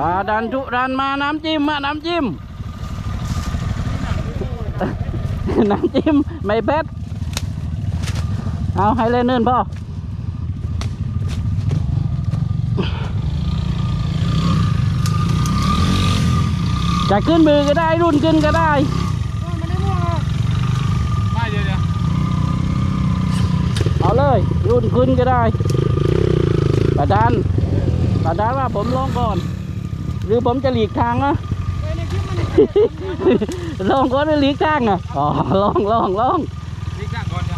ปลาดันทุรันมาน้ำจิ้มมาน้ำจิ้ม น้ำจิ้ม ไม่เผ็ดเอาให้เล่นเนินพ่อจะขึ้นมือก็ได้รุ่นขึ้นก็ได้ไม่เดี๋ยวเดี๋ยวเอาเลย รุ่นขึ้นก็ได้ประดานประดานว่าผมลองก่อน หรือผมจะหลีกทางนะลองก่อนหรือหลีกทางอะอ๋อลองลองลองนี่จ้างก่อนเดี๋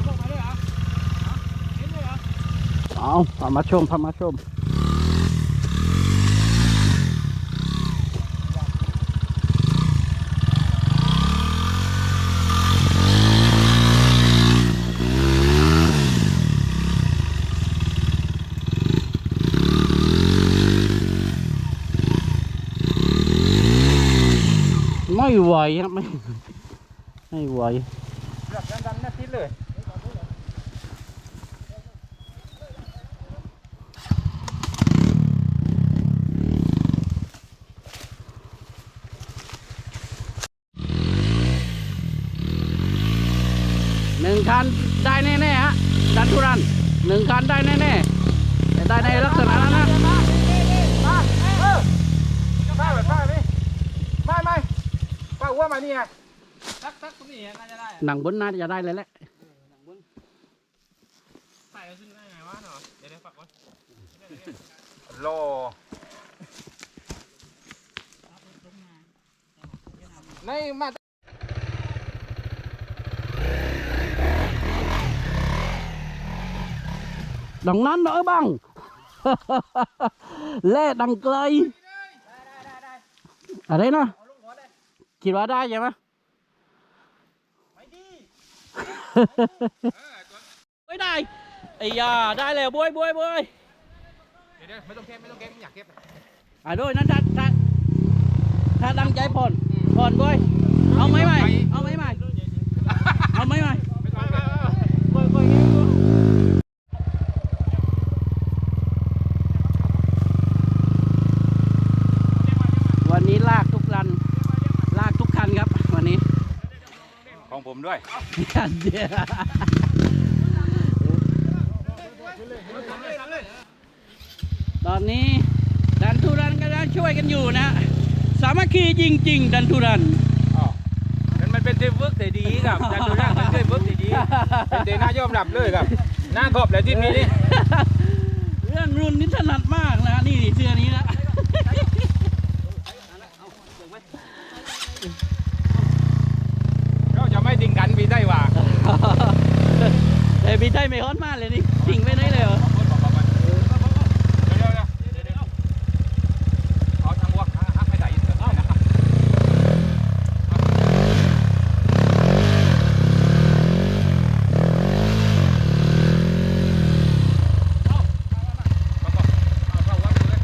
ยวบอกมาด้วยเหรอเห็นด้วยเหรอเอาพามาชมพามาชม ไม่ไหวครับไม่ไม่ไหวเลือกดันๆนะพิษเลยหนึ่งคันได้แน่ๆฮะดันทุรันหนึ่งคันได้แน่ๆแต่ได้ในลักษณะนั้นนะ มาเออป้าแบบป้าดิไม่ไม่ป้า อ้วนมานี่ไงสักสักตรงนี้น่าจะได้หนังบนน่าจะได้เลยแหละใส่ขึ้นได้ไงวะเนาะเดี๋ยวเดี๋ยวฝากไว้โลในมาดังนั้นเนอะบ้างแล่ดังไกลอะไรนะ คิดว่าได้ใช่ไหมไม่ดีไม่ได้ไอ้ยาได้แล้วบวยบวยบวยเดี๋ยวเดี๋ยวไม่ต้องเก็บไม่ต้องเก็บไม่อยากเก็บอะด้วยนั้นถ้าถ้าถ้าดังใจผ่อนผ่อนบวยเอาไหมไหมเอาไหมไหมเอาไหมไหม ไม่ต้องเก็บเปิดเปิดเงี้ย วันนี้ลากทุกรัน ลากทุกคันครับ วันนี้ ของผม ด้วยคันเดียวตอนนี้ดันทุรันก็ได้ช่วยกันอยู่นะ สามัคคีจริง ๆ ดันทุรันอ๋อนั่นมันเป็นเทปเวิร์กแต่ดีครับจันดูร่างเป็นเทปเวิร์กแต่ดีเป็นเดน่ายอมรับเลยครับน่าขอบเลยทีมนี้นี่เรื่องรุ่นนี้ถนัดมากนะนี่เสื้อนี้นะ เราจะไม่ทิ้งกันพี่ได้ว่า แต่พี่ได้ไม่ฮอตมากเลยนี่ทิ้งไปไหนเลยเหรอ เดี๋ยวเดี๋ยวเดี๋ยวเดี๋ยวเอาทางวัวหักไม่ได้ยินเสียงนะครับเอาเอาเอาเข้าวัดเลย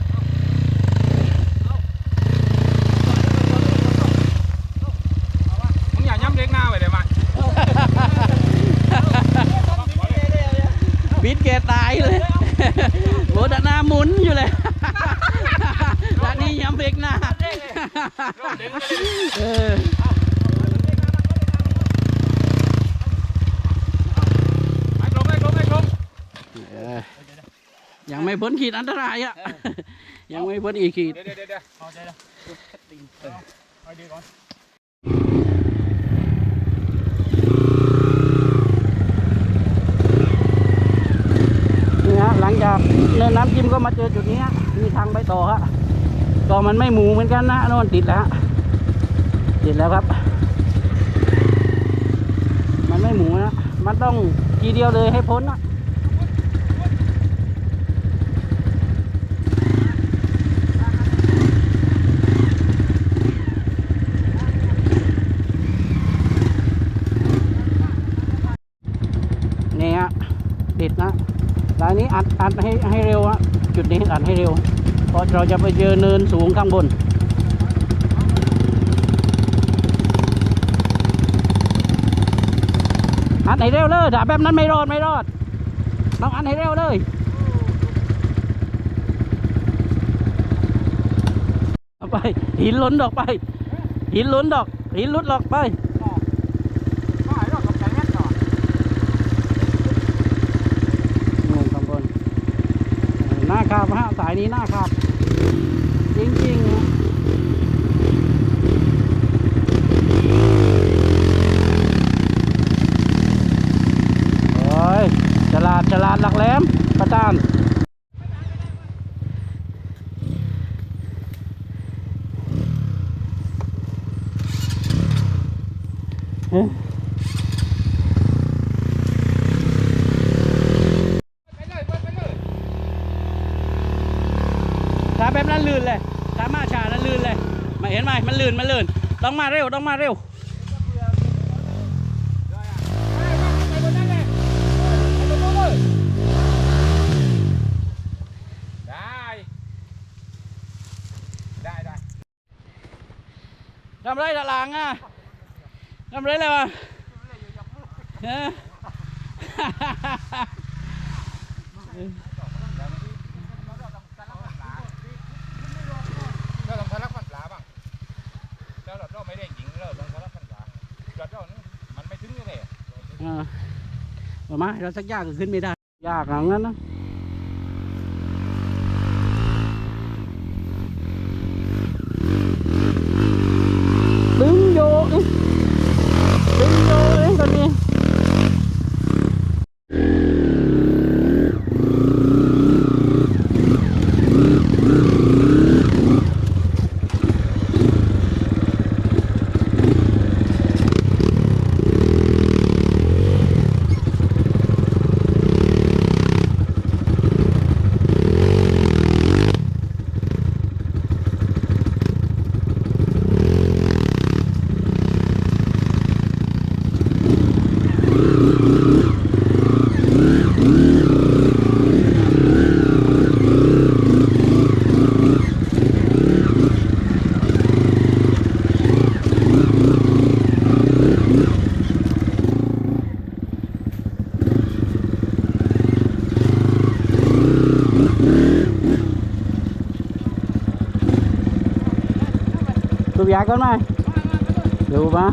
มึงอย่าย้ำเล็กหน้าไว้เลยมั้ย บิดแกตายเลย โบดานาหมุนอยู่เลย ด้านนี้ย้ำเบรกหน้า เออไอ้กลมไอ้กลมไอ้กลมเออยังไม่พ้นขีดอันตรายอะ ยังไม่พ้นอีกขีด เดี๋ยวเดี๋ยวเดี๋ยวเอาใจละเอาดีก่อนนี่ฮะหลังจากเนินน้ำจิ้มก็มาเจอจุดนี้ฮะมีทางไปต่อฮะ ก็มันไม่หมูเหมือนกันนะโน่นติดแล้วติดแล้วครับ มันไม่หมูนะมันต้องทีเดียวเลยให้พ้นนะนี่ฮะติดนะรายนี้อัดอัดให้ให้เร็วฮะจุดนี้อัดให้เร็ว เพราะเราจะไปเจอเนินสูงข้างบน อันไหนเร็วเลยถ้าแบบนั้นไม่รอดไม่รอด ต้องอันไหนเร็วเลยเอาไป หินล้นดอกไป หินล้นดอก หินลุดดอกไปป้ายเรากับแกงเนาะงข้างบนหน้าคาบฮะสายนี้หน้าคาบาดฉลาดหลักแหลมประจานเอ๊ะ ไปเลยไปเลย ถ้าแบบนั้นลื่นเลยถ้ามาช้านั้นลื่นเลย มาเห็นไหมมันลื่นมันลื่นต้องมาเร็วต้องมาเร็วไปบนนั้นเลยไปบนนั้นเลยได้ได้ได้ทำไรตะลางอะทำไรเลยวะเออ เราต้องทะเลาะกันปลาบ้างแล้วเราเราไม่ได้หญิงเราต้องทะเลาะกันปลาเราเรานี่มันไม่ถึงเลยเออมามาเราสักยากก็ขึ้นไม่ได้ ยากอย่างนั้นนะดึงโยกดิดึงโยกเองคนนี้ สูบยาก่อนไหมดูมา